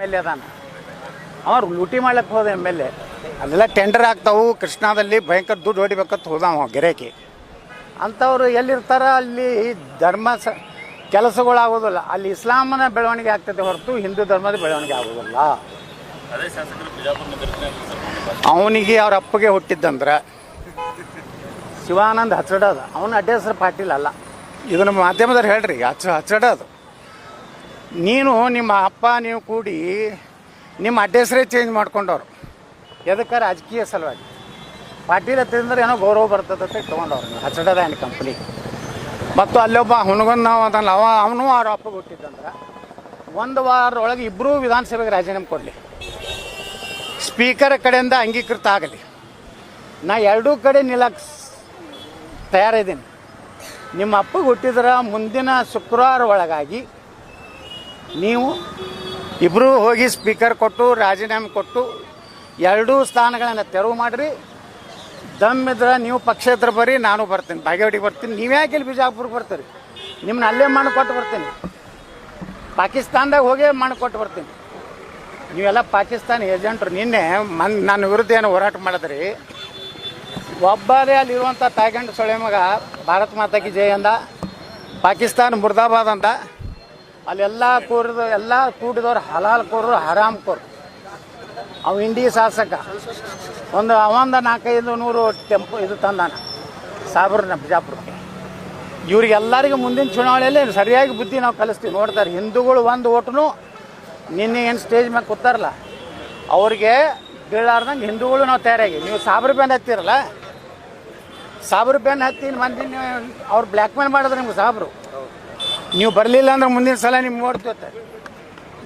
M L A ಅದಾನ. ಅವ್ರು ಲೂಟಿ ಮಾಡ್ಲಕ್ಕೆ ಹೋದ ಎಂ ಎಲ್ ಎ. ಅಲ್ಲೆಲ್ಲ ಟೆಂಡರ್ ಆಗ್ತಾವು ಕೃಷ್ಣಾದಲ್ಲಿ ಭಯಂಕರ ದುಡ್ಡು ಹೊಡಿಬೇಕಂತ ಹೋದಾವ ಗೆರೆಕಿ. ಅಂಥವ್ರು ಎಲ್ಲಿರ್ತಾರ ಅಲ್ಲಿ ಧರ್ಮ ಸ ಕೆಲಸಗಳಾಗೋದಿಲ್ಲ. ಅಲ್ಲಿ ಇಸ್ಲಾಮನ ಬೆಳವಣಿಗೆ ಆಗ್ತದೆ ಹೊರತು ಹಿಂದೂ ಧರ್ಮದ ಬೆಳವಣಿಗೆ ಆಗೋದಿಲ್ಲ. ಅವನಿಗೆ ಅವ್ರ ಅಪ್ಪಗೆ ಹುಟ್ಟಿದ್ದಂದ್ರೆ. ಶಿವಾನಂದ್ ಹಚ್ಚಡ ಅದ ಅವನ ಅಡ್ಡ ಹೆಸರು ಪಾಟೀಲ್ ಅಲ್ಲ. ಇದನ್ನು ಮಾಧ್ಯಮದವ್ರು ಹೇಳ್ರಿ ಹಚ್ಚ ಹಚ್ಚಡ ಅದು ನೀನು ನಿಮ್ಮ ಅಪ್ಪ, ನೀವು ಕೂಡಿ ನಿಮ್ಮ ಅಡ್ಡ ಚೇಂಜ್ ಮಾಡ್ಕೊಂಡವ್ರು. ಎದಕ್ಕೆ ರಾಜಕೀಯ ಸಲುವಾಗಿ? ಪಾಟೀಲ್ ಹತ್ತಿದ್ರೆ ಏನೋ ಗೌರವ ಬರ್ತದೆ ಅಂತ ತೊಗೊಂಡವ್ರು ಹಚ್ಚಡದ ಏನು ಕಂಪ್ನಿ ಮತ್ತು ಅಲ್ಲೊಬ್ಬ ನಾವು ಅದನ್ನು ಅವ ಅವನು ಅವ್ರ ಅಪ್ಪಗೆ ಹುಟ್ಟಿದ್ದಂದ್ರೆ ಒಂದು ವಾರದೊಳಗೆ ಇಬ್ಬರೂ ವಿಧಾನಸಭೆಗೆ ರಾಜೀನಾಮೆ ಕೊಡಲಿ. ಸ್ಪೀಕರ್ ಕಡೆಯಿಂದ ಅಂಗೀಕೃತ ಆಗಲಿ. ನಾ ಎರಡೂ ಕಡೆ ನಿಲ್ಲಕ್ಕೆ ತಯಾರಿದ್ದೀನಿ. ನಿಮ್ಮ ಅಪ್ಪಗೆ ಹುಟ್ಟಿದ್ರೆ ಮುಂದಿನ ಶುಕ್ರವಾರ ಒಳಗಾಗಿ ನೀವು ಇಬ್ಬರೂ ಹೋಗಿ ಸ್ಪೀಕರ್ ಕೊಟ್ಟು, ರಾಜೀನಾಮೆ ಕೊಟ್ಟು, ಎರಡೂ ಸ್ಥಾನಗಳನ್ನು ತೆರವು ಮಾಡಿರಿ. ದಮ್ ಇದ್ರೆ ನೀವು ಪಕ್ಷೇತರ ಬರ್ರಿ ನಾನು ಬರ್ತೀನಿ. ಬಾಗೇವಾಡಿಗೆ ಬರ್ತೀನಿ. ನೀವ್ಯಾಕೆ ಇಲ್ಲಿ ಬಿಜಾಪುರಕ್ಕೆ ಬರ್ತೀರಿ? ನಿಮ್ಮನ್ನ ಅಲ್ಲೇ ಮಣ್ಣು ಕೊಟ್ಟು ಬರ್ತೀನಿ. ಪಾಕಿಸ್ತಾನದಾಗ ಹೋಗಿ ಮಣ್ಣು ಕೊಟ್ಟು ಬರ್ತೀನಿ. ನೀವೆಲ್ಲ ಪಾಕಿಸ್ತಾನ ಏಜೆಂಟ್ರು. ನಿನ್ನೆ ಮನ್, ನನ್ನ ವಿರುದ್ಧ ಏನು ಹೋರಾಟ ಮಾಡಿದ್ರಿ. ಒಬ್ಬರೇ ಅಲ್ಲಿರುವಂಥ ತಾಯ್ಗಂಡು ಸೊಳೆ ಮಗ, ಭಾರತ್ ಮಾತಾಕಿ ಜಯ ಅಂದ. ಪಾಕಿಸ್ತಾನ ಮುರ್ದಾಬಾದ್ ಅಂದ. ಅಲ್ಲೆಲ್ಲ ಕೂರಿದ, ಎಲ್ಲ ಕೂಡಿದವ್ರು ಹಲಾಲ್ ಕೋರು ಹರಾಮ್ ಕೋರು ಅವ ಇಂಡಿ ಶಾಸಕ. ಒಂದು ಅವಂದ ನಾಲ್ಕೈದು ನೂರು ಟೆಂಪು ಇದು ತಂದಾನ ಸಾಬ್ರನ್ನ ಬಿಜಾಪುರಕ್ಕೆ. ಇವ್ರಿಗೆಲ್ಲರಿಗೂ ಮುಂದಿನ ಚುನಾವಣೆಯಲ್ಲಿ ಸರಿಯಾಗಿ ಬುದ್ಧಿ ನಾವು ಕಲಿಸ್ತೀವಿ. ನೋಡ್ತಾರೆ, ಹಿಂದೂಗಳು ಒಂದು ಓಟ್ನು ನಿನ್ನೆ ಏನು ಸ್ಟೇಜ್ ಮೇಲೆ ಕೂತಾರಲ್ಲ, ಅವ್ರಿಗೆ ಬೀಳಾರ್ದಂಗೆ ಹಿಂದೂಗಳು ನಾವು ತಯಾರಾಗಿ. ನೀವು ಸಾಬ್ರ ಬ್ಯಾನ್ ಹತ್ತಿರಲ್ಲ, ಸಾಬ್ರ ಬ್ಯಾನ್ ಹತ್ತಿ ಮಂದಿ ಅವ್ರು ಬ್ಲ್ಯಾಕ್ ಮೇಲ್ ಮಾಡಿದ್ರೆ ನಿಮ್ಗೆ ಸಾಬ್ರು. ನೀವು ಬರಲಿಲ್ಲ ಅಂದ್ರೆ ಮುಂದಿನ ಸಲ ನಿಮ್ಗೆ ಓಡ್ತೈತೆ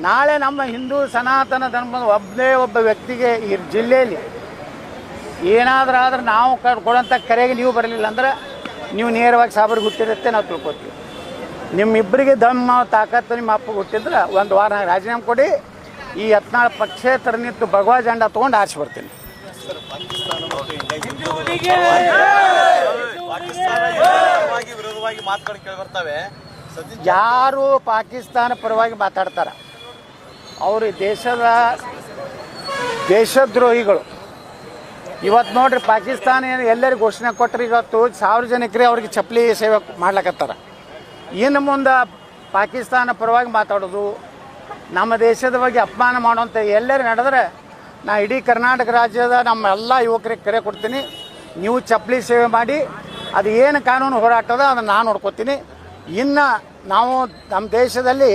ನಾಳೆ ನಮ್ಮ ಹಿಂದೂ ಸನಾತನ ಧರ್ಮದ ಒಬ್ಬನೇ ಒಬ್ಬ ವ್ಯಕ್ತಿಗೆ ಈ ಜಿಲ್ಲೆಯಲ್ಲಿ ಏನಾದರೂ ಆದ್ರೆ ನಾವು ಕೊಡೋಂಥ ಕರೆಗೆ ನೀವು ಬರಲಿಲ್ಲ ಅಂದ್ರೆ ನೀವು ನೇರವಾಗಿ ಸಾಬ್ರಿಗೆ ಹುಟ್ಟಿರುತ್ತೆ ನಾವು ತಿಳ್ಕೊತೀವಿ. ನಿಮ್ಮಿಬ್ಬರಿಗೆ ದಮ್ಮ ತಾಕತ್ತು ನಿಮ್ಮ ಅಪ್ಪ ಹುಟ್ಟಿದ್ರೆ ಒಂದು ವಾರ ರಾಜೀನಾಮೆ ಕೊಡಿ, ಈ ಹತ್ನಾಳು ಪಕ್ಷೇತರ ನಿಂತು ಭಗವಾ ಜಂಡ ತೊಗೊಂಡು ಆರಿಸಿ ಬರ್ತೀನಿ. ವಿರೋಧವಾಗಿ ಕೇಳಿ ಬರ್ತವೆ. ಯಾರು ಪಾಕಿಸ್ತಾನ ಪರವಾಗಿ ಮಾತಾಡ್ತಾರ? ಅವರು ದೇಶದ ದೇಶದ್ರೋಹಿಗಳು. ಇವತ್ತು ನೋಡ್ರಿ ಪಾಕಿಸ್ತಾನ ಏನು ಎಲ್ಲರಿಗೂ ಘೋಷಣೆ ಕೊಟ್ಟರೆ ಇವತ್ತು ಸಾರ್ವಜನಿಕರೇ ಅವ್ರಿಗೆ ಚಪ್ಪಲಿ ಸೇವೆ ಮಾಡ್ಲಕತ್ತಾರ. ಇನ್ನು ಮುಂದೆ ಪಾಕಿಸ್ತಾನ ಪರವಾಗಿ ಮಾತಾಡೋದು, ನಮ್ಮ ದೇಶದ ಬಗ್ಗೆ ಅಪಮಾನ ಮಾಡುವಂಥ ಎಲ್ಲರೂ ನಡೆದ್ರೆ ನಾ ಇಡೀ ಕರ್ನಾಟಕ ರಾಜ್ಯದ ನಮ್ಮ ಎಲ್ಲ ಯುವಕರಿಗೆ ಕರೆ ಕೊಡ್ತೀನಿ. ನೀವು ಚಪ್ಪಲಿ ಸೇವೆ ಮಾಡಿ, ಅದು ಏನು ಕಾನೂನು ಹೋರಾಟದ ಅದನ್ನು ನಾನು ನೋಡ್ಕೊತೀನಿ. ಇನ್ನು ನಾವು ನಮ್ಮ ದೇಶದಲ್ಲಿ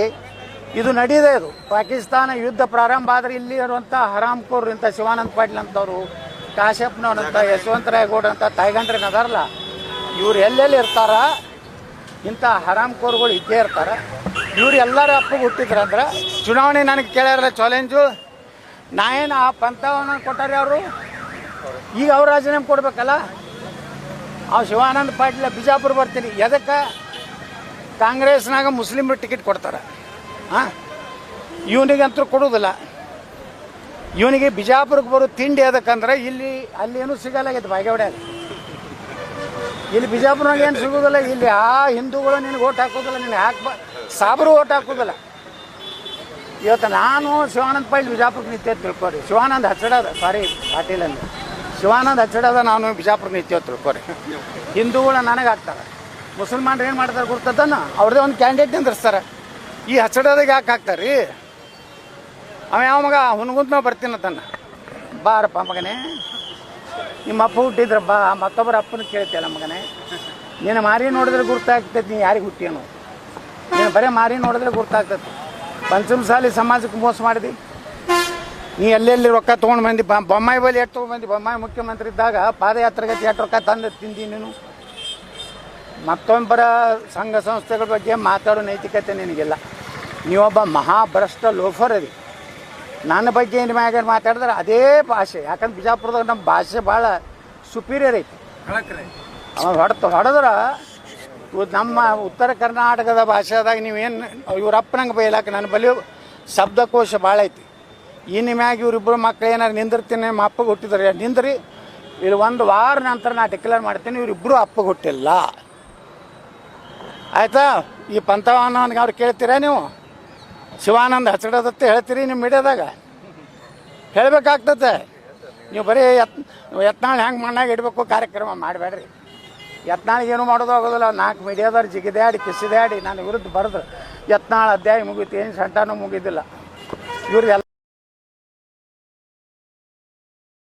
ಇದು ನಡೀದೇ ಇದು ಪಾಕಿಸ್ತಾನ ಯುದ್ಧ ಪ್ರಾರಂಭ ಆದರೆ ಇಲ್ಲಿ ಇರುವಂಥ ಹರಾಮ್ಕೋರ್ ಇಂಥ ಶಿವಾನಂದ ಪಾಟೀಲ್ ಅಂತವರು ಯಶವಂತ ಯಶವಂತರಾಯಗೌಡ ಅಂತ ತಾಯ್ಗಂಡ್ರೇನು ಅದಾರಲ್ಲ ಇವ್ರು ಎಲ್ಲೆಲ್ಲಿ ಇರ್ತಾರ? ಇಂಥ ಹರಾಮ್ಕೋರ್ಗಳು ಇದ್ದೇ ಇರ್ತಾರೆ. ಇವ್ರು ಎಲ್ಲರ ಅಪ್ಪಗೆ ಹುಟ್ಟಿದ್ರಂದ್ರೆ ಚುನಾವಣೆ ನನಗೆ ಕೇಳ್ಯಾರಲ್ಲ ಚಾಲೆಂಜು. ನಾ ಏನು ಆ ಪಂಥವನ್ನು ಕೊಟ್ಟಾರೆ ಅವರು? ಈಗ ಅವ್ರು ರಾಜೀನಾಮೆ ಕೊಡ್ಬೇಕಲ್ಲ? ಆ ಶಿವಾನಂದ ಪಾಟೀಲ ಬಿಜಾಪುರ ಬರ್ತೀನಿ. ಎದಕ್ಕೆ? ಕಾಂಗ್ರೆಸ್ನಾಗ ಮುಸ್ಲಿಮ್ರು ಟಿಕೆಟ್ ಕೊಡ್ತಾರೆ. ಹಾಂ ಇವನಿಗಂತೂ ಕೊಡೋದಿಲ್ಲ ಇವನಿಗೆ ಬಿಜಾಪುರಕ್ಕೆ ಬರೋ ತಿಂಡಿ ಅದಕ್ಕಂದ್ರೆ ಇಲ್ಲಿ ಅಲ್ಲಿ ಏನೂ ಸಿಗಲ್ಲಾಗೈತೆ ಬಾಗೇವಾಡ್ಯಾಗ ಇಲ್ಲಿ ಬಿಜಾಪುರನಾಗ ಏನು ಸಿಗೋದಿಲ್ಲ ಇಲ್ಲಿ ಆ ಹಿಂದೂಗಳು ನಿನಗೆ ಓಟ್ ಹಾಕೋದಿಲ್ಲ ನಿನಗೆ ಹಾಕ್ಬ ಸಾಬ್ರು ಓಟ್ ಹಾಕೋದಿಲ್ಲ ಇವತ್ತು ನಾನು ಶಿವಾನಂದ ಪಾಟೀಲ್ ಬಿಜಾಪುರಕ್ಕೆ ನಿತ್ಯ ತಿಳ್ಕೊರಿ. ಶಿವಾನಂದ್ ಹಚ್ಚಡದ, ಸಾರಿ ಪಾಟೀಲ್ ಶಿವಾನಂದ್ ಹಚ್ಚಡದ ನಾನು ಬಿಜಾಪುರಕ್ಕೆ ನಿತ್ಯ ತಿಳ್ಕೊರಿ. ಹಿಂದೂಗಳು ನನಗೆ ಹಾಕ್ತಾರೆ. ಮುಸಲ್ಮಾನ್ರು ಏನು ಮಾಡ್ತಾರೆ ಗುರ್ತದನ್ನ ಅವ್ರದ್ದೇ ಒಂದು ಕ್ಯಾಂಡಿಡೇಟ್ ನಿಂದಿರ್ಸ್ತಾರೆ. ಈ ಹಚ್ಚಡದಾಗ ಯಾಕೆ ಹಾಕ್ತಾರೆ ರೀ? ಅವ ಯಾವ ಮಗ? ಹುನಗುಂತ ಬರ್ತೀನಿ ತನ್ನ ಬಾರಪ್ಪ ಮಗನೇ. ನಿಮ್ಮ ಅಪ್ಪ ಹುಟ್ಟಿದ್ರ ಬಾ ಮತ್ತೊಬ್ಬರ ಅಪ್ಪನ ಕೇಳ್ತಿಯಲ್ಲ ಮಗನೇ. ನೀನು ಮಾರಿ ನೋಡಿದ್ರೆ ಗುರ್ತಾಗ್ತೈತಿ ನೀನು ಯಾರಿಗೆ ಹುಟ್ಟಿಯನು? ನೀನು ಬರೀ ಮಾರಿ ನೋಡಿದ್ರೆ ಗುರ್ತಾಗ್ತೈತಿ. ಪಂಚಮಸಾಲಿ ಸಮಾಜಕ್ಕೆ ಮೋಸ ಮಾಡಿದಿ? ನೀ ಎಲ್ಲೆಲ್ಲಿ ರೊಕ್ಕ ತೊಗೊಂಡು ಬಂದಿ ಬೊಮ್ಮಾಯಿ ಬಳಿ ಎಷ್ಟು ತೊಗೊಂಡು ಬಂದಿ? ಬೊಮ್ಮಾಯಿ ಮುಖ್ಯಮಂತ್ರಿ ಇದ್ದಾಗ ಪಾದಯಾತ್ರೆಗೆ ಎಷ್ಟು ರೊಕ್ಕ ತಂದು, ತಿಂದಿ ನೀನು? ಮತ್ತೊಬ್ಬರ ಸಂಘ ಸಂಸ್ಥೆಗಳ ಬಗ್ಗೆ ಮಾತಾಡೋ ನೈತಿಕತೆ ನಿನಗಿಲ್ಲ. ನೀವೊಬ್ಬ ಮಹಾಭ್ರಷ್ಟ ಲೋಫರ್ ಅದಿ. ನನ್ನ ಬಗ್ಗೆ ಏನು ಮ್ಯಾಗ ಮಾತಾಡಿದ್ರೆ ಅದೇ ಭಾಷೆ. ಯಾಕಂದ್ರೆ ಬಿಜಾಪುರದಾಗ ನಮ್ಮ ಭಾಷೆ ಭಾಳ ಸುಪೀರಿಯರ್ ಐತಿ. ಅವ ಹೊಡೆದು ಹೊಡೆದ್ರೆ ನಮ್ಮ ಉತ್ತರ ಕರ್ನಾಟಕದ ಭಾಷೆದಾಗ ನೀವೇನು ಇವ್ರಪ್ಪನಂಗೆ ಬೈಲಾಕ ನನ್ನ ಬಳಿ ಶಬ್ದಕೋಶ ಭಾಳ ಐತಿ. ಇನ್ನು ಮ್ಯಾಗ ಇವರಿಬ್ಬರು ಮಕ್ಳು ಏನಾರು ನಿಂದಿರ್ತೀನಿ ನಮ್ಮ ಅಪ್ಪಗೆ ಹುಟ್ಟಿದ್ರೆ ನಿಂದ್ರಿ. ಇಲ್ಲಿ ಒಂದು ವಾರ ನಂತರ ನಾನು ಡಿಕ್ಲೇರ್ ಮಾಡ್ತೀನಿ ಇವರಿಬ್ಬರು ಅಪ್ಪಗೆ ಹುಟ್ಟಿಲ್ಲ. ಆಯ್ತಾ? ಈ ಪಂಥವನ್ನ ಅವ್ರು ಕೇಳ್ತೀರಾ ನೀವು? ಶಿವಾನಂದ ಹಚ್ಚಡದತ್ತೆ ಹೇಳ್ತೀರಿ ನಿಮ್ಮ ಮೀಡಿಯಾದಾಗ? ಹೇಳಬೇಕಾಗ್ತದೆ ನೀವು ಬರೀ ಯತ್ ಯತ್ನಾಳ್ ಹೆಂಗೆ ಮಣ್ಣಾಗ ಇಡಬೇಕು ಕಾರ್ಯಕ್ರಮ ಮಾಡಬೇಡ್ರಿ. ಯತ್ನಾಳಿಗೆ ಏನು ಮಾಡೋದು ಆಗೋದಿಲ್ಲ. ನಾಲ್ಕು ಮೀಡಿಯಾದವ್ರು ಜಿಗಿದಾಡಿ ಕಿಸಿದಾಡಿ ನಾನು ವಿರುದ್ಧ ಬರೆದ್ರು. ಯತ್ನಾಳ್ ಅಧ್ಯಾಯ ಮುಗೀತು, ಏನು ಸಂಟಾನು ಮುಗಿದಿಲ್ಲ. ಇವ್ರದ್ದು ಎಲ್ಲ